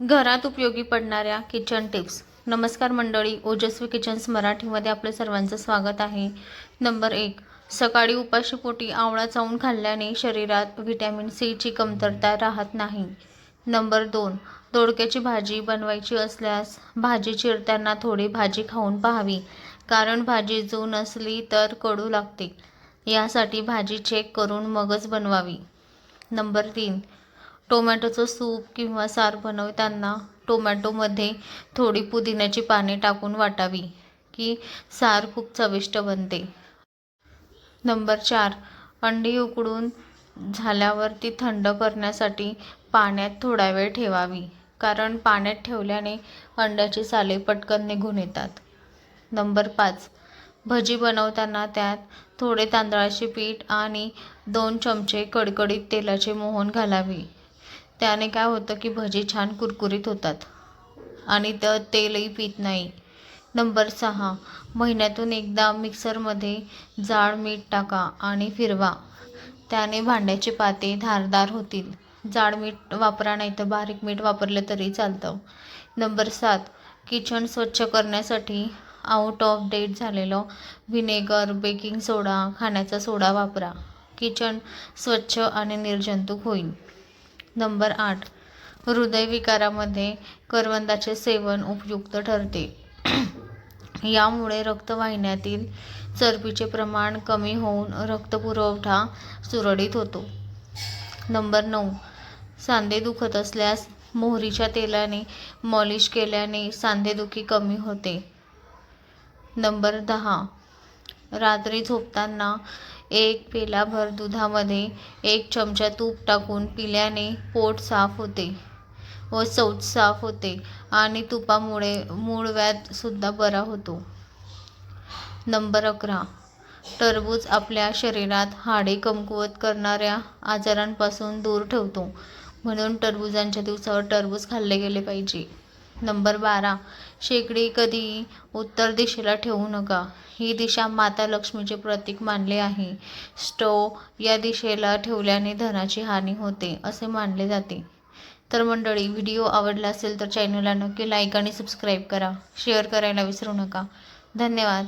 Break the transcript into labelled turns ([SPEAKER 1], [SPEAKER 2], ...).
[SPEAKER 1] घरात उपयोगी पडणाऱ्या किचन टिप्स नमस्कार मंडळी ओजस्वी किचन्स मराठीमध्ये आपलं सर्वांचं स्वागत आहे. नंबर एक सकाळी उपाशीपोटी आवळा चावून खाल्ल्याने शरीरात व्हिटॅमिन सीची कमतरता राहत नाही. नंबर दोन दोडक्याची भाजी बनवायची असल्यास भाजी चिरताना थोडी भाजी खाऊन पाहावी कारण भाजी जू नसली तर कडू लागते. यासाठी भाजी चेक करून मगच बनवावी. नंबर तीन टोमॅटोचं सूप किंवा सार बनवताना टोमॅटोमध्ये थोडी पुदिन्याची पाने टाकून वाटावी की सार खूप चविष्ट बनते. नंबर चार अंडी उकडून झाल्यावर ती थंड करण्यासाठी पाण्यात थोडा वेळ ठेवावी कारण पाण्यात ठेवल्याने अंड्याची साले पटकन निघून येतात. नंबर पाच भजी बनवताना त्यात थोडे तांदळाचे पीठ आणि दोन चमचे कडकडीत तेलाचे मोहन घालावे. त्याने काय होतं की भजी छान कुरकुरीत होतात. आणि तर तेलही पित नाही. नंबर सहा महिन्यातून एकदा मिक्सरमध्ये जाड मीठ टाका आणि फिरवा. त्याने भांड्याचे पाते धारदार होतील. जाड मीठ वापरा नाही तर बारीक मीठ वापरलं तरी चालतं. नंबर सात किचन स्वच्छ करण्यासाठी आउट ऑफ डेट झालेलं व्हिनेगर बेकिंग सोडा खाण्याचा सोडा वापरा. किचन स्वच्छ आणि निर्जंतुक होईल. नंबर आठ. हृदयविकारामध्ये करवंदाचे सेवन उपयुक्त ठरते. यामुळे रक्तवाहिन्यातील चरबीचे प्रमाण कमी होऊन रक्तपुरवठा सुरळीत होतो. नंबर नऊ. सांधे दुखत असल्यास मोहरीच्या तेलाने मॉलिश केल्याने सांधेदुखी कमी होते. नंबर दहा. रात्री झोपताना एक पेलाभर दुधामध्ये एक चमचा तूप टाकून पिल्याने पोट साफ होते व शौच साफ होते आणि तुपामुळे मूळव्याधसुद्धा बरा होतो. नंबर अकरा. टरबूज आपल्या शरीरात हाडे कमकुवत करणाऱ्या आजारांपासून दूर ठेवतो. म्हणून टरबूजांच्या दिवसावर टरबूज खाल्ले गेले पाहिजे. नंबर बारा. शेगडी कधी उत्तर दिशेला ठेवू नका. ही दिशा माता लक्ष्मीचे प्रतीक मानले आहे. स्टोव या दिशेला ठेवल्याने धनाची हानी होते असे मानले जाते. तर मंडळी व्हिडिओ आवडला असेल तर चॅनलला नक्की लाईक आणि सबस्क्राईब करा. शेअर करायला विसरू नका. धन्यवाद.